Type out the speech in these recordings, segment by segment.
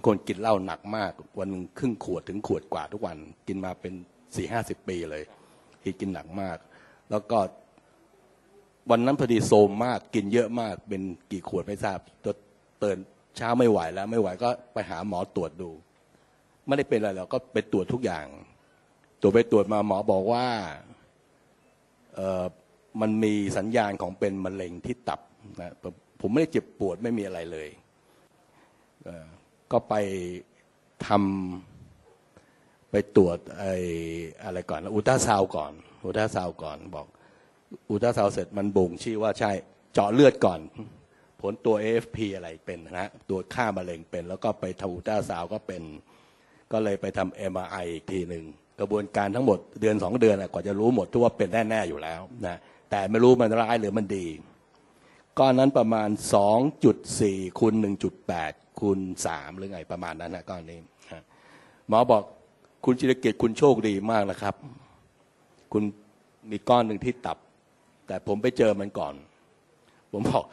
เป็นคนกินเหล้าหนักมาก วันหนึ่งครึ่งขวดถึงขวดกว่าทุกวัน กินมาเป็นสี่ห้าสิบปีเลยกินกินหนักมาก แล้วก็วันนั้นพอดีโซมมากกินเยอะมากเป็นกี่ขวดไม่ทราบตัวเตือนเช้าไม่ไหวแล้ว ไม่ไหวก็ไปหาหมอตรวจดู ไม่ได้เป็นอะไรหรอกก็ไปตรวจทุกอย่างตรวจไปตรวจมาหมอบอกว่าเออมันมีสัญญาณของเป็นมะเร็งที่ตับนะผมไม่ได้เจ็บปวดไม่มีอะไรเลยเก็ไปทำไปตรวจไอ้อะไรก่อนอุลตราซาวก่อนอุลตราซาวก่อนบอกอุลตราซาวเสร็จมันบ่งชี้ว่าใช่เจาะเลือดก่อน ผลตัว AFP อะไรเป็นนะตัวค่ามะเร็งเป็น แล้วก็ไปทำอุลตราซาวก็เป็น ก็เลยไปทำ MRI อีกทีหนึ่งกระบวนการทั้งหมดเดือนสองเดือนกว่าจะรู้หมดทุกว่าเป็นแน่ ๆ อยู่แล้วนะแต่ไม่รู้มันร้ายหรือมันดี ก้อนนั้นประมาณ 2.4คูณ1.8คูณ3หรือไงประมาณนั้นนะก้อนนี้หมอบอกคุณจิรเกียรติคุณโชคดีมากนะครับ คุณมีก้อนหนึ่งที่ตับ แต่ผมไปเจอมันก่อน ผมบอก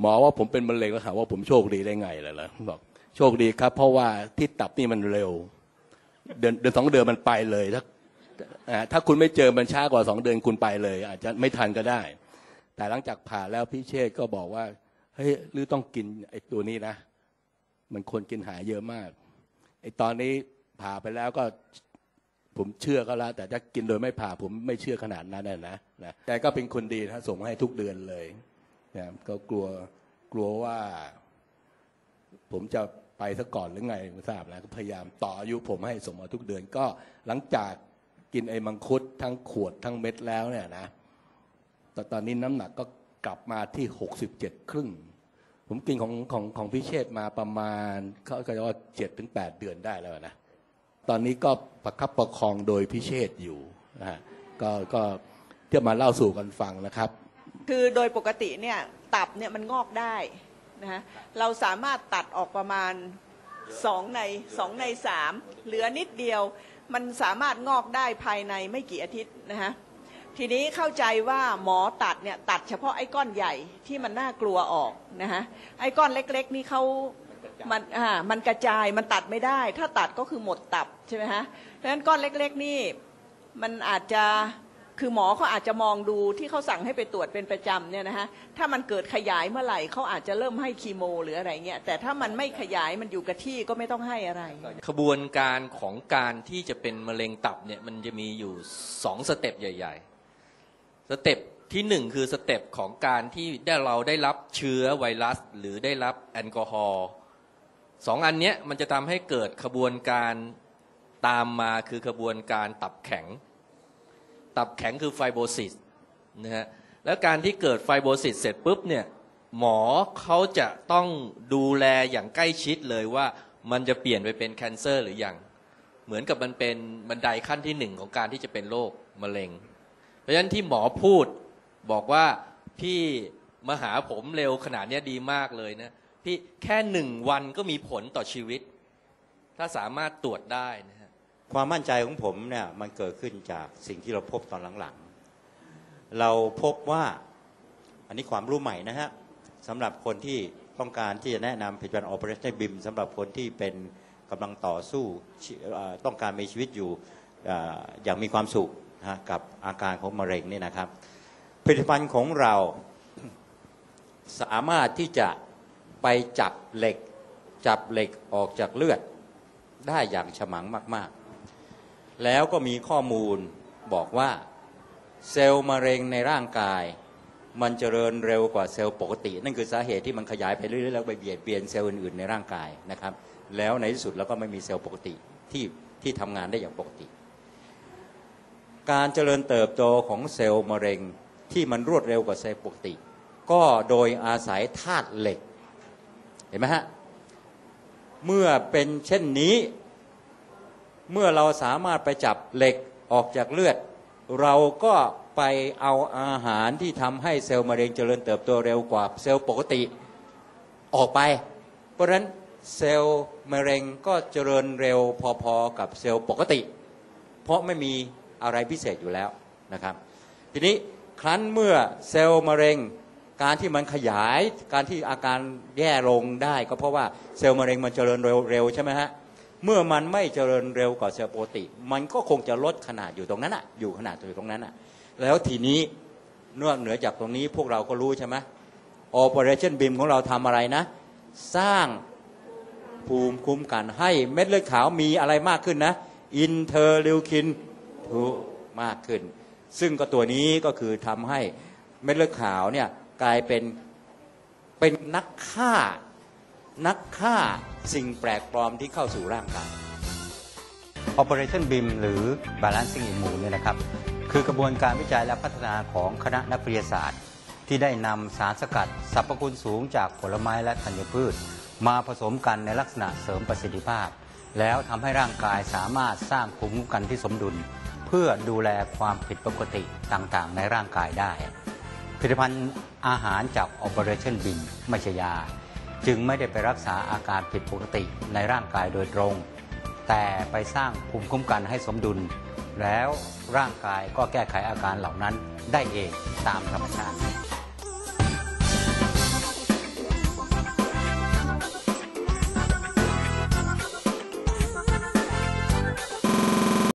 หมอว่าผมเป็นมะเร็งแล้วถามว่าผมโชคดีได้ไงล่ะล่ะบอกโชคดีครับ เพราะว่าที่ตับนี่มันเร็ว เดือนเดือนสองเดือนมันไปเลยถ้าถ้าคุณไม่เจอมันช้ากว่าสองเดือนคุณไปเลย อาจจะไม่ทันก็ได้ แต่หลังจากผ่าแล้วพี่เชษก็บอกว่าเฮ้ยหรือต้องกินไอ้ตัวนี้นะ มันคนกินหายเยอะมากไอ้ตอนนี้ผ่าไปแล้วก็ผมเชื่อก็แล้วแต่ถ้ากินโดยไม่ผ่าผมไม่เชื่อขนาดนั้นนะนะนะแต่ก็เป็นคนดีนะส่งมาให้ทุกเดือนเลยนะก็กลัวกลัวว่า ผมจะไปซะก่อนหรือไงไม่ทราบนะก็พยายามต่ออายุผมให้ส่งมาทุกเดือนก็หลังจากกินไอ้มังคุดทั้งขวดทั้งเม็ดแล้วเนี่ยนะ แต่ตอนนี้น้ำหนักก็กลับมาที่หกสิบเจ็ดครึ่ง ผมกินของของของพิเชษมาประมาณเขาก็จะว่าเจ็ดถึงแปดเดือนได้แล้วนะ ตอนนี้ก็ประคับประคองโดยพิเชษอยู่นะฮะก็ก็เที่ยวมาเล่าสู่กันฟังนะครับ คือโดยปกติเนี่ยตับเนี่ยมันงอกได้นะฮะเราสามารถตัดออกประมาณสองในสองในสามเหลือนิดเดียว มันสามารถงอกได้ภายในไม่กี่อาทิตย์นะฮะ ทีนี้เข้าใจว่าหมอตัดเนี่ยตัดเฉพาะไอ้ก้อนใหญ่ที่มันน่ากลัวออกนะฮะไอ้ก้อนเล็ก ๆ นี่เขามันอ่ามันกระจายมันตัดไม่ได้ ถ้าตัดก็คือหมดตับใช่ไหมฮะเพราะฉะนั้นก้อนเล็ก ๆ นี่มันอาจจะคือหมอเขาอาจจะมองดูที่เขาสั่งให้ไปตรวจเป็นประจำเนี่ยนะฮะถ้ามันเกิดขยายเมื่อไหร่เขาอาจจะเริ่มให้คีโม หรืออะไรเงี้ยแต่ถ้ามันไม่ขยายมันอยู่กับที่ก็ไม่ต้องให้อะไร ขบวนการของการที่จะเป็นมะเร็งตับเนี่ยมันจะมีอยู่สองสเต็ปใหญ่ ๆ สเต็ปที่หนึ่งคือสเต็ปของการที่ได้เราได้รับเชื้อไวรัส หรือได้รับแอลกอฮอล์สองอันเนี้ยมันจะทำให้เกิดขบวนการตามมาคือขบวนการตับแข็ง ตับแข็งคือไฟโบซิสนะฮะแล้วการที่เกิดไฟโบซิสเสร็จปุ๊บเนี่ยหมอเขาจะต้องดูแลอย่างใกล้ชิดเลยว่ามันจะเปลี่ยนไปเป็นแคนเซอร์หรือยัง เหมือนกับมันเป็นบันไดขั้นที่หนึ่งของการที่จะเป็นโรคมะเร็ง เพราะฉะนั้นที่หมอพูดบอกว่าพี่มาหาผมเร็วขนาดนี้ดีมากเลยนะ พี่แค่หนึ่งวันก็มีผลต่อชีวิต ถ้าสามารถตรวจได้นะฮะความมั่นใจของผมเนี่ยมันเกิดขึ้นจากสิ่งที่เราพบตอนหลังๆ เราพบว่าอันนี้ความรู้ใหม่นะฮะสำหรับคนที่ต้องการที่จะแนะนำผลิตภัณฑ์ Operation BIM สำหรับคนที่เป็นกำลังต่อสู้ต้องการมีชีวิตอยู่อย่างมีความสุข นะฮะกับอาการของมะเร็งนี่นะครับ ผลิตภัณฑ์ของเราสามารถที่จะไปจับเหล็ก จับเหล็กออกจากเลือดได้อย่างฉมังมาก ๆ แล้วก็มีข้อมูลบอกว่าเซลล์มะเร็งในร่างกาย มันเจริญเร็วกว่าเซลล์ปกติ นั่นคือสาเหตุที่มันขยายไปเรื่อยๆแล้วไปเบียดเบียนเซลล์อื่นๆในร่างกายนะครับ แล้วในที่สุดเราก็ไม่มีเซลล์ปกติที่ที่ทำงานได้อย่างปกติ การเจริญเติบโตของเซลล์มะเร็งที่มันรวดเร็วกว่าเซลล์ปกติ ก็โดยอาศัยธาตุเหล็ก เห็นไหมฮะ เมื่อเป็นเช่นนี้ เมื่อเราสามารถไปจับเหล็กออกจากเลือด เราก็ไปเอาอาหารที่ทำให้เซลล์มะเร็งเจริญเติบโตเร็วกว่าเซลล์ปกติออกไป เพราะฉะนั้นเซลล์มะเร็งก็เจริญเร็วพอๆกับเซลล์ปกติ เพราะไม่มี อะไรพิเศษอยู่แล้วนะครับ ทีนี้ครั้นเมื่อเซลล์มะเร็ง การที่มันขยายการที่อาการแย่ลงได้ก็เพราะว่าเซลล์มะเร็งมันเจริญเร็วใช่ไหมฮะเมื่อมันไม่เจริญเร็วกว่าเซลล์ปกติ มันก็คงจะลดขนาดอยู่ตรงนั้นอะอยู่ขนาดอยู่ตรงนั้นอะแล้วทีนี้นอกเหนือจากตรงนี้พวกเราก็รู้ใช่ไหม Operation BIM ของเราทำอะไรนะ สร้างภูมิคุ้มกันให้เม็ดเลือดขาวมีอะไรมากขึ้นนะ อินเทอร์ลิวคิน 2มากขึ้น ซึ่งก็ตัวนี้ก็คือทำให้เม็ดเลือดขาวเนี่ยกลายเป็นเป็นนักฆ่า นักฆ่าสิ่งแปลกปลอมที่เข้าสู่ร่างกาย Operation BIM หรือ Balancing Immune เนี่ยนะครับ คือกระบวนการวิจัยและพัฒนาของคณะนักวิทยาศาสตร์ ที่ได้นำสารสกัดสรรพคุณสูงจากผลไม้และธัญพืช มาผสมกันในลักษณะเสริมประสิทธิภาพ แล้วทำให้ร่างกายสามารถสร้างภูมิคุ้มกันที่สมดุล เพื่อดูแลความผิดปกติต่างๆ ในร่างกายได้ ผลิตภัณฑ์อาหารจาก Operation b i n ไม่ใช่ยา จึงไม่ได้ไปรักษาอาการผิดปกติในร่างกายโดยตรง แต่ไปสร้างภูมิคุ้มกันให้สมดุล แล้วร่างกายก็แก้ไขอาการเหล่านั้นได้เองตามธรรมชาติ